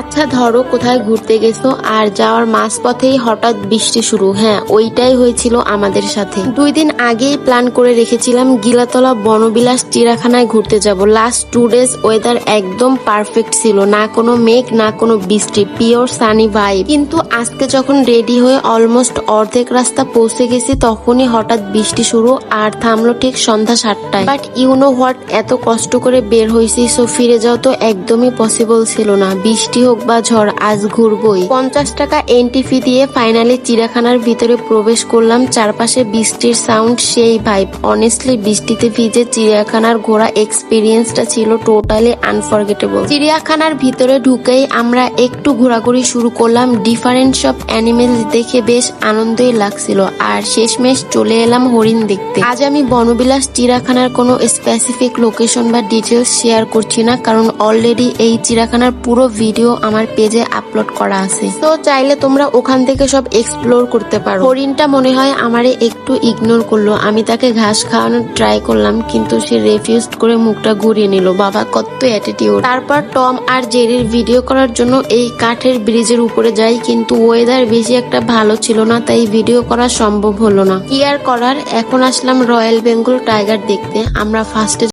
আচ্ছা ধরো কোথায় ঘুরতে গেছো আর যাওয়ার মাঝ পথেই হঠাৎ বৃষ্টি শুরু। হ্যাঁ ওইটাই হয়েছিল আমাদের সাথে। দুই দিন আগেই প্ল্যান করে রেখেছিলাম গিলাতলা বনবিলাস চিড়াখানায় ঘুরতে যাব। লাস্ট টু ডেজ ওয়েদার একদম পারফেক্ট ছিল। না কোনো মেঘ, না কোনো বৃষ্টি। পিওর সানি ভাইব কিন্তু আজকে যখন রেডি হয়ে অলমোস্ট অর্ধেক রাস্তা পৌঁছে গেছি, তখনই হঠাৎ বৃষ্টি শুরু আর থামলো ঠিক সন্ধ্যা সাতটায়। বাট ইউ নো হোয়াট এত কষ্ট করে বের হয়েছি সো ফিরে যাওয়া তো একদমই পসিবল ছিল না। বৃষ্টি হোক বা ঝড় আজ ঘুরবই। পঞ্চাশ টাকা এন্ট্রি ফি দিয়ে ফাইনালি চিড়াখানার ভিতরে প্রবেশ করলাম। চারপাশে বৃষ্টির সাউন্ড সেই ভাইব অনেস্টলি বৃষ্টিতে ভিজে চিড়িয়াখানার ঘোরা এক্সপিরিয়েন্সটা ছিল টোটালি আনফরগেটেবল চিড়িয়াখানার ভিতরে ঢুকেই আমরা একটু ঘোরাঘুরি শুরু করলাম। ডিফারেন্ট সব অ্যানিমেলস দেখে বেশ আনন্দই লাগছিল। আর শেষমেশ চলে এলাম হরিণ দেখতে। আজ আমি বনবিলাস চিড়াখানার কোনো স্পেসিফিক লোকেশন বা ডিটেলস শেয়ার করছি না, কারণ অলরেডি এই চিড়াখানার পুরো ভিডিও আমার পেজে আপলোড করা আছে। তো চাইলে তোমরা ওখান থেকে সব এক্সপ্লোর করতে পারো। হরিণটা মনে হয় আমারে একটু ইগনোর করল। আমি তাকে ঘাস খাওয়ানোর ট্রাই করলাম, কিন্তু সে রেফিউজ করে মুখটা ঘুরিয়ে নিল। বাবা কত অ্যাটিটিউড তারপর টম আর জেরির ভিডিও করার জন্য এই কাঠের ব্রিজের উপরে যাই কিন্তু ওয়েদার বেশি একটা ভালো ছিল না, তাই ভিডিও করা সম্ভব হলো না। কি আর করার? এখন আসলাম রয়্যাল বেঙ্গল টাইগার দেখতে। আমরা ফার্স্টে